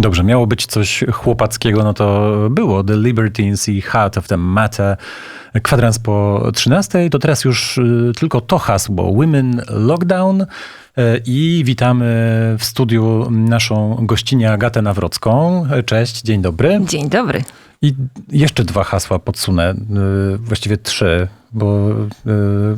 Dobrze, miało być coś chłopackiego, no to było. The Libertines i Heart of the Matter. Kwadrans po 13, to teraz już y, tylko to hasło. Women Lockdown. Y, I witamy w studiu naszą gościnę Agatę Nawrocką. Cześć, dzień dobry. Dzień dobry. I jeszcze dwa hasła podsunę, y, właściwie trzy, bo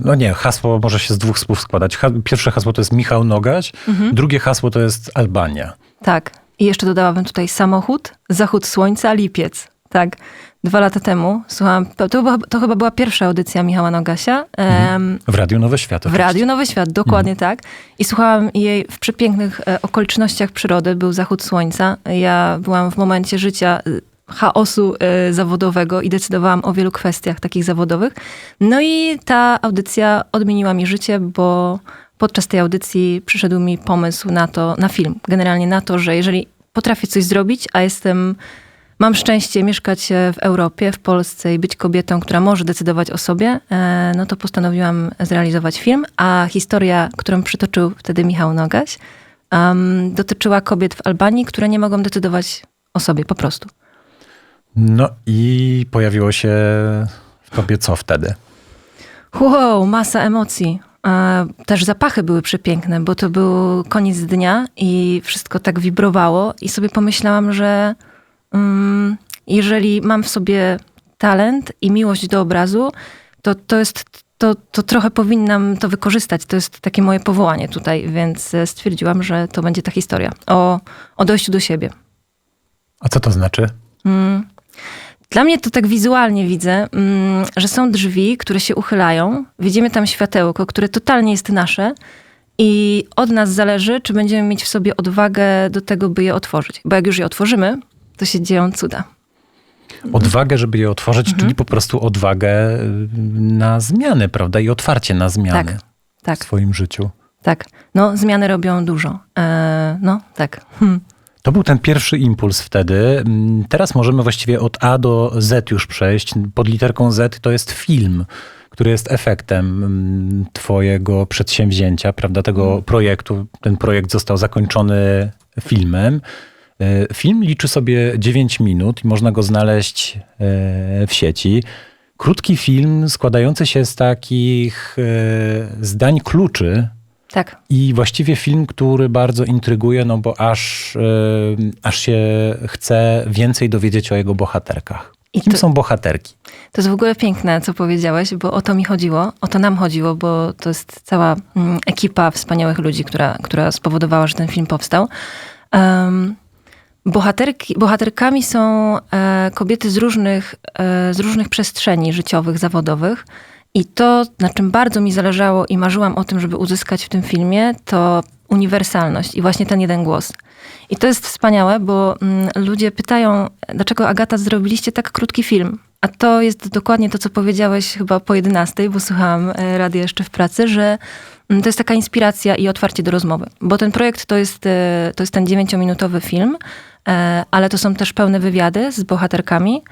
no nie, hasło może się z dwóch słów składać. Pierwsze hasło to jest Michał Nogaś, mhm. drugie hasło to jest Albania. Tak. I jeszcze dodałabym tutaj samochód, zachód słońca, lipiec. Tak. Dwa lata temu słuchałam, to, to chyba była pierwsza audycja Michała Nogasia. Mhm. W Radiu Nowy Świat. W Radiu Nowy Świat, dokładnie mhm. tak. I słuchałam jej w przepięknych e, okolicznościach przyrody, był zachód słońca. Ja byłam w momencie życia e, chaosu e, zawodowego i decydowałam o wielu kwestiach takich zawodowych. No i ta audycja odmieniła mi życie, bo podczas tej audycji przyszedł mi pomysł na to, na film. Generalnie na to, że jeżeli potrafię coś zrobić, a jestem, mam szczęście mieszkać w Europie, w Polsce i być kobietą, która może decydować o sobie, e, no to postanowiłam zrealizować film, a historia, którą przytoczył wtedy Michał Nogaś, um, dotyczyła kobiet w Albanii, które nie mogą decydować o sobie po prostu. No i pojawiło się w tobie co wtedy? Wow, masa emocji. Też zapachy były przepiękne, bo to był koniec dnia i wszystko tak wibrowało i sobie pomyślałam, że um, jeżeli mam w sobie talent i miłość do obrazu, to to jest to, to trochę powinnam to wykorzystać. To jest takie moje powołanie tutaj, więc stwierdziłam, że to będzie ta historia o, o dojściu do siebie. A co to znaczy? Mm. Dla mnie to tak wizualnie widzę, mm, że są drzwi, które się uchylają. Widzimy tam światełko, które totalnie jest nasze. I od nas zależy, czy będziemy mieć w sobie odwagę do tego, by je otworzyć. Bo jak już je otworzymy, to się dzieją cuda. Odwagę, żeby je otworzyć, mhm. czyli po prostu odwagę y, na zmiany, prawda? I otwarcie na zmiany tak, tak. w swoim życiu. Tak. No, zmiany robią dużo. Eee, no, tak. Hmm. To był ten pierwszy impuls wtedy. Mm, teraz możemy właściwie od A do Z już przejść. Pod literką Z to jest film, który jest efektem mm, Twojego przedsięwzięcia, prawda, tego mhm. projektu. Ten projekt został zakończony filmem. E, film liczy sobie 9 minut i można go znaleźć e, w sieci. Krótki film składający się z takich e, zdań kluczy, tak. I właściwie film, który bardzo intryguje, no bo aż, yy, aż się chce więcej dowiedzieć o jego bohaterkach. I Kim to, są bohaterki? To jest w ogóle piękne, co powiedziałeś, bo o to mi chodziło, o to nam chodziło, bo to jest cała mm, ekipa wspaniałych ludzi, która, która spowodowała, że ten film powstał. Um, bohaterki, bohaterkami są e, kobiety z różnych, e, z różnych przestrzeni życiowych, zawodowych. I to, na czym bardzo mi zależało i marzyłam o tym, żeby uzyskać w tym filmie, to uniwersalność i właśnie ten jeden głos. I to jest wspaniałe, bo mm, ludzie pytają, dlaczego Agata zrobiliście tak krótki film? A to jest dokładnie to, co powiedziałeś chyba po 11, bo słuchałam e, radia jeszcze w pracy, że mm, to jest taka inspiracja i otwarcie do rozmowy. Bo ten projekt to jest, e, to jest ten dziewięciominutowy film, e, ale to są też pełne wywiady z bohaterkami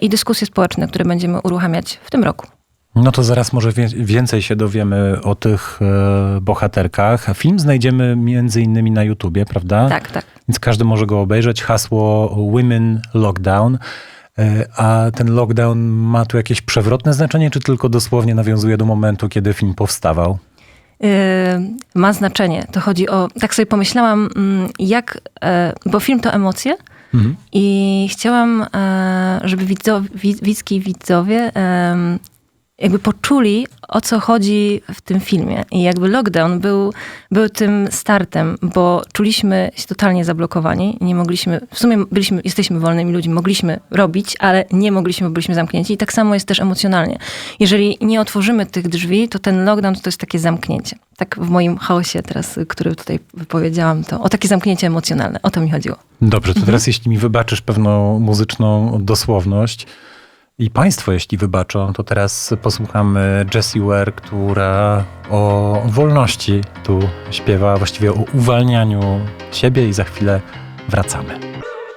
i dyskusje społeczne, które będziemy uruchamiać w tym roku. No to zaraz może więcej się dowiemy o tych e, bohaterkach. Film znajdziemy między innymi na YouTubie, prawda? Tak, tak. Więc każdy może go obejrzeć. Hasło Women Lockdown. E, a ten lockdown ma tu jakieś przewrotne znaczenie, czy tylko dosłownie nawiązuje do momentu, kiedy film powstawał? Yy, ma znaczenie. To chodzi o. Tak sobie pomyślałam, mm, jak. Bo film to emocje. Mhm. I chciałam, żeby widzowie, widzki widzowie jakby poczuli, o co chodzi w tym filmie. I jakby lockdown był, był tym startem, bo czuliśmy się totalnie zablokowani. Nie mogliśmy, w sumie byliśmy, jesteśmy wolnymi ludźmi, mogliśmy robić, ale nie mogliśmy, bo byliśmy zamknięci. I tak samo jest też emocjonalnie. Jeżeli nie otworzymy tych drzwi, to ten lockdown to jest takie zamknięcie. Tak w moim chaosie teraz, który tutaj wypowiedziałam, to o takie zamknięcie emocjonalne. O to mi chodziło. Dobrze, to teraz mhm. jeśli mi wybaczysz pewną muzyczną dosłowność, i Państwo, jeśli wybaczą, to teraz posłuchamy Jessie Ware, która o wolności tu śpiewa, właściwie o uwalnianiu siebie i za chwilę wracamy.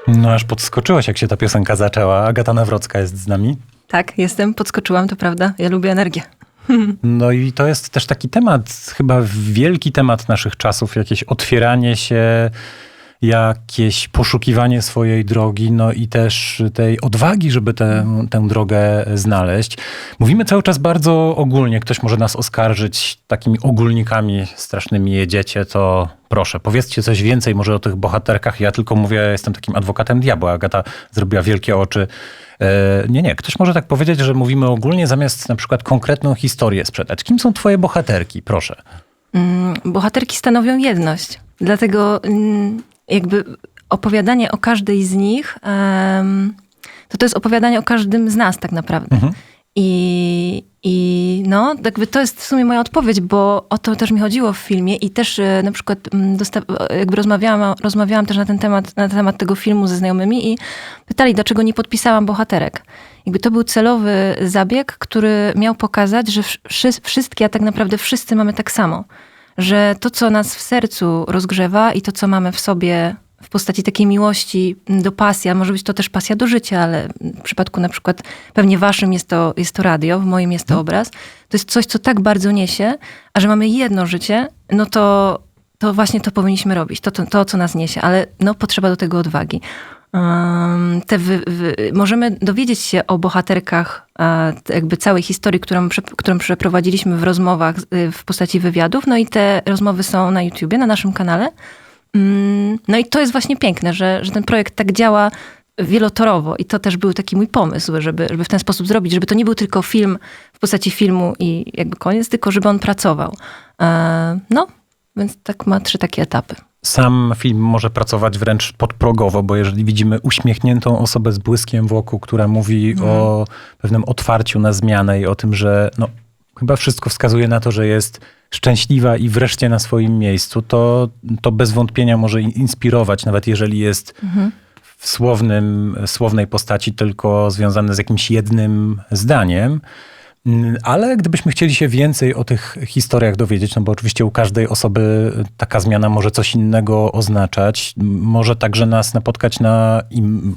No aż podskoczyłaś, jak się ta piosenka zaczęła. Agata Nawrocka jest z nami. Tak, jestem, podskoczyłam, to prawda. Ja lubię energię. No i to jest też taki temat, chyba wielki temat naszych czasów, jakieś otwieranie się jakieś poszukiwanie swojej drogi, no i też tej odwagi, żeby tę, tę drogę znaleźć. Mówimy cały czas bardzo ogólnie. Ktoś może nas oskarżyć takimi ogólnikami strasznymi jedziecie, to proszę, powiedzcie coś więcej może o tych bohaterkach. Ja tylko mówię, jestem takim adwokatem diabła. Agata zrobiła wielkie oczy. E, Nie, nie. Ktoś może tak powiedzieć, że mówimy ogólnie, zamiast na przykład konkretną historię sprzedać. Kim są twoje bohaterki? Proszę. Mm, Bohaterki stanowią jedność. Dlatego mm, jakby opowiadanie o każdej z nich, to to jest opowiadanie o każdym z nas tak naprawdę. Mhm. I, I no, jakby to jest w sumie moja odpowiedź, bo o to też mi chodziło w filmie i też e, na przykład mm, jakby rozmawiałam, rozmawiałam też na ten temat, na temat tego filmu ze znajomymi i pytali, dlaczego nie podpisałam bohaterek. Jakby to był celowy zabieg, który miał pokazać, że wszy- wszystkie, a tak naprawdę wszyscy mamy tak samo. Że to, co nas w sercu rozgrzewa i to, co mamy w sobie w postaci takiej miłości do pasji, a może być to też pasja do życia, ale w przypadku na przykład pewnie waszym jest to, jest to radio, w moim jest to obraz, to jest coś, co tak bardzo niesie, a że mamy jedno życie, no to, to właśnie to powinniśmy robić, to, to, to co nas niesie, ale no, potrzeba do tego odwagi. Wy, wy, możemy dowiedzieć się o bohaterkach e, jakby całej historii, którą, którą przeprowadziliśmy w rozmowach y, w postaci wywiadów. No i te rozmowy są na YouTubie, na naszym kanale. Mm, No i to jest właśnie piękne, że, że ten projekt tak działa wielotorowo i to też był taki mój pomysł, żeby, żeby w ten sposób zrobić, żeby to nie był tylko film w postaci filmu i jakby koniec, tylko żeby on pracował. E, No, więc tak ma trzy takie etapy. Sam film może pracować wręcz podprogowo, bo jeżeli widzimy uśmiechniętą osobę z błyskiem wokół, która mówi o pewnym otwarciu na zmianę i o tym, że no, chyba wszystko wskazuje na to, że jest szczęśliwa i wreszcie na swoim miejscu, to, to bez wątpienia może in- inspirować, nawet jeżeli jest w słownym, słownej postaci tylko związane z jakimś jednym zdaniem. Ale gdybyśmy chcieli się więcej o tych historiach dowiedzieć, no bo oczywiście u każdej osoby taka zmiana może coś innego oznaczać, może także nas napotkać na,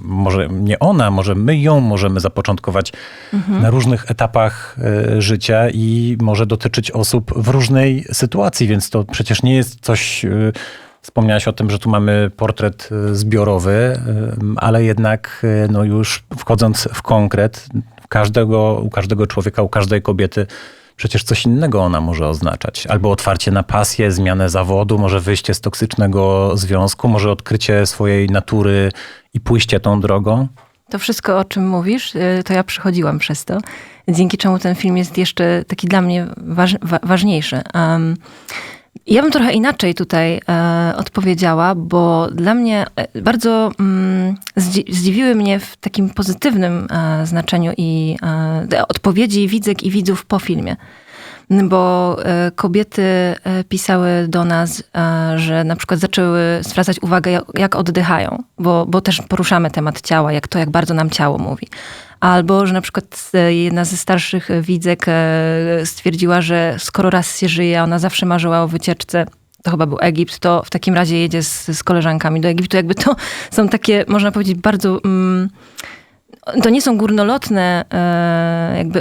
może nie ona, może my ją możemy zapoczątkować na różnych etapach e, życia i może dotyczyć osób w różnej sytuacji, więc to przecież nie jest coś. e, Wspomniałaś o tym, że tu mamy portret e, zbiorowy, ale jednak no już wchodząc w konkret, każdego, u każdego człowieka, u każdej kobiety przecież coś innego ona może oznaczać. Albo otwarcie na pasję, zmianę zawodu, może wyjście z toksycznego związku, może odkrycie swojej natury i pójście tą drogą. To wszystko, o czym mówisz, y, to ja przechodziłam przez to, dzięki czemu ten film jest jeszcze taki dla mnie waż, wa, ważniejszy. Um, ja bym trochę inaczej tutaj e, odpowiedziała, bo dla mnie e, bardzo mm, zdzi- zdziwiły mnie w takim pozytywnym e, znaczeniu i e, odpowiedzi widzek i widzów po filmie. Bo e, kobiety e, pisały do nas, że na przykład zaczęły zwracać uwagę, jak, jak oddychają, bo, bo też poruszamy temat ciała, jak to, jak bardzo nam ciało mówi. Albo, że na przykład e, jedna ze starszych widzek e, stwierdziła, że skoro raz się żyje, ona zawsze marzyła o wycieczce, to chyba był Egipt, to w takim razie jedzie z, z koleżankami do Egiptu. Jakby to są takie, można powiedzieć, bardzo... Mm, to nie są górnolotne e, jakby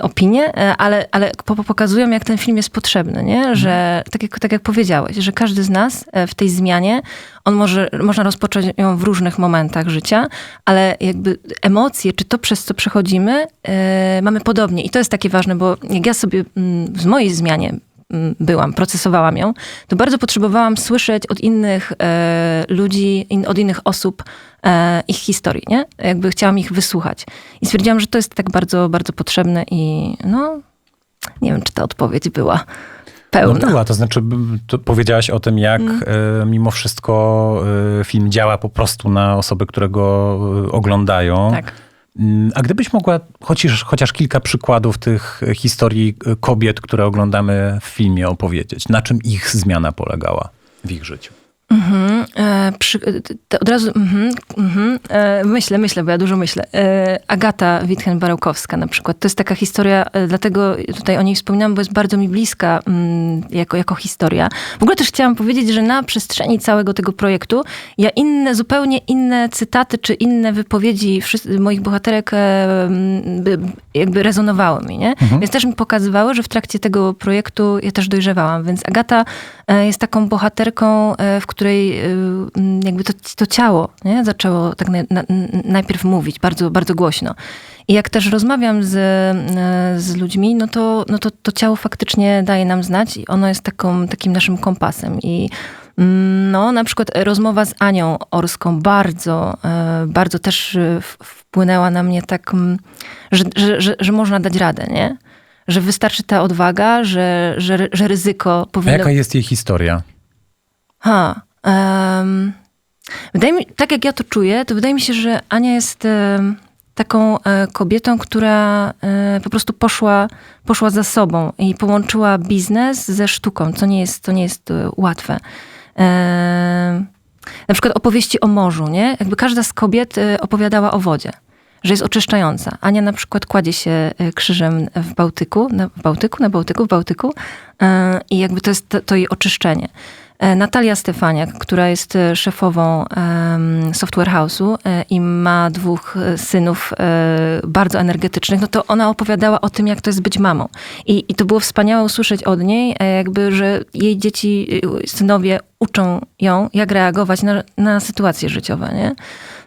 opinie, e, ale, ale po- pokazują, jak ten film jest potrzebny, nie? Że tak jak, tak jak powiedziałeś, że każdy z nas e, w tej zmianie, on może, można rozpocząć ją w różnych momentach życia, ale jakby emocje, czy to przez co przechodzimy, mamy podobnie. I to jest takie ważne, bo jak ja sobie mm, w mojej zmianie byłam, procesowałam ją, to bardzo potrzebowałam słyszeć od innych e, ludzi, in, od innych osób e, ich historii, nie? Jakby chciałam ich wysłuchać. I stwierdziłam, że to jest tak bardzo, bardzo potrzebne i no, nie wiem, czy ta odpowiedź była No pełna. była, to znaczy to powiedziałaś o tym, jak e, mimo wszystko e, film działa po prostu na osoby, które go e, oglądają. Tak. Mm, A gdybyś mogła chociaż, chociaż kilka przykładów tych e, historii e, kobiet, które oglądamy w filmie opowiedzieć, na czym ich zmiana polegała w ich życiu? Mhm, e, przy, od razu, mhm, mhm, e, myślę, myślę, bo ja dużo myślę. E, Agata Witchen-Barełkowska na przykład. To jest taka historia, e, dlatego tutaj o niej wspominam, bo jest bardzo mi bliska mm, jako, jako historia. W ogóle też chciałam powiedzieć, że na przestrzeni całego tego projektu ja inne, zupełnie inne cytaty, czy inne wypowiedzi wszyscy, moich bohaterek e, by, jakby rezonowały mi, nie? Więc też mi pokazywały, że w trakcie tego projektu ja też dojrzewałam. Więc Agata e, jest taką bohaterką, w której y, mm, jakby to, to ciało nie? zaczęło tak na, na, najpierw mówić bardzo, bardzo głośno. I jak też rozmawiam z, y, z ludźmi, no to, no to to ciało faktycznie daje nam znać i ono jest taką, takim naszym kompasem. I mm, no, na przykład rozmowa z Anią Orską bardzo, y, bardzo też y, wpłynęła na mnie tak, że, że, że, że można dać radę, nie? Że wystarczy ta odwaga, że, że, że ryzyko A powinno... jaka jest jej historia? Ha, em, wydaje mi, tak jak ja to czuję, to wydaje mi się, że Ania jest taką e, kobietą, która e, po prostu poszła, poszła za sobą i połączyła biznes ze sztuką, co nie jest, to nie jest e, łatwe. Na przykład opowieści o morzu, nie? Jakby każda z kobiet opowiadała o wodzie, że jest oczyszczająca. Ania na przykład kładzie się krzyżem w Bałtyku, na, Bałtyku, na Bałtyku, w Bałtyku i jakby to jest to, to jej oczyszczenie. E, Natalia Stefaniak, która jest e, szefową Software House'u e, i ma dwóch synów bardzo energetycznych, no to ona opowiadała o tym, jak to jest być mamą. I, i to było wspaniałe usłyszeć od niej, jakby, że jej dzieci, synowie uczą ją, jak reagować na, na sytuacje życiowe, nie?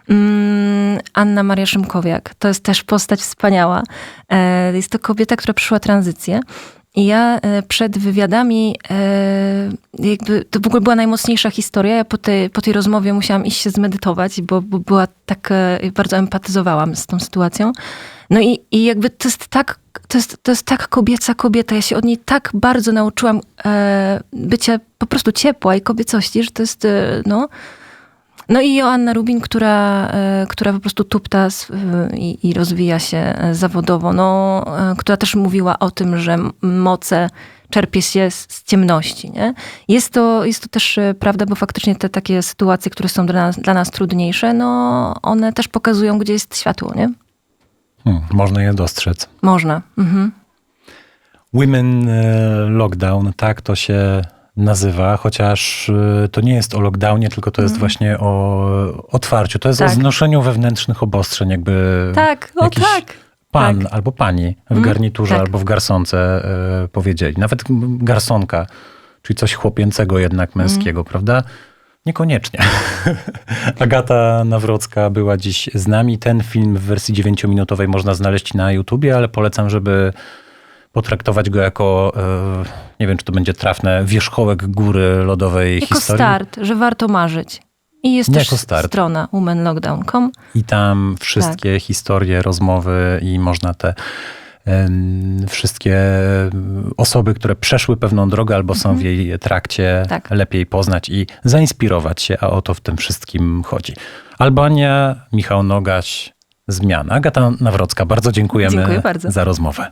Mm, Anna Maria Szymkowiak, to jest też postać wspaniała. Jest to kobieta, która przyszła tranzycję. I ja e, przed wywiadami, e, jakby to w ogóle była najmocniejsza historia. Ja po tej, po tej rozmowie musiałam iść się zmedytować, bo, bo była tak, e, bardzo empatyzowałam z tą sytuacją. No i, i jakby to jest tak, to jest, to jest tak kobieca kobieta. Ja się od niej tak bardzo nauczyłam bycia po prostu ciepła i kobiecości, że to jest, no... No i Joanna Rubin, która, e, która po prostu tupta i, i rozwija się e, zawodowo, no, e, która też mówiła o tym, że moce czerpie się z, z ciemności. Nie? Jest, to, jest to też prawda, bo faktycznie te takie sytuacje, które są dla nas, dla nas trudniejsze, no, one też pokazują, gdzie jest światło. Nie? Hmm, można je dostrzec. Można. Mhm. Women Lockdown, tak to się nazywa, chociaż e, to nie jest o lockdownie, tylko to jest właśnie o otwarciu. To jest o. Tak. znoszeniu wewnętrznych obostrzeń, jakby Tak, o jakiś tak. pan tak. albo pani w Mhm, garniturze tak. albo w garsonce e, powiedzieli. Nawet garsonka, czyli coś chłopięcego jednak Mhm. męskiego, prawda? Niekoniecznie. Agata Nawrocka była dziś z nami. Ten film w wersji 9-minutowej można znaleźć na YouTubie, ale polecam, żeby potraktować go jako, e, nie wiem czy to będzie trafne, wierzchołek góry lodowej Jako historii. start, że warto marzyć. I jest Jako też strona womenlockdown.com. I tam wszystkie Tak. historie, rozmowy i można te wszystkie osoby, które przeszły pewną drogę albo są w jej trakcie, Mhm. Tak. lepiej poznać i zainspirować się, a o to w tym wszystkim chodzi. Albania, Michał Nogaś, Zmiana. Agata Nawrocka, bardzo dziękujemy Dziękuję bardzo. za rozmowę.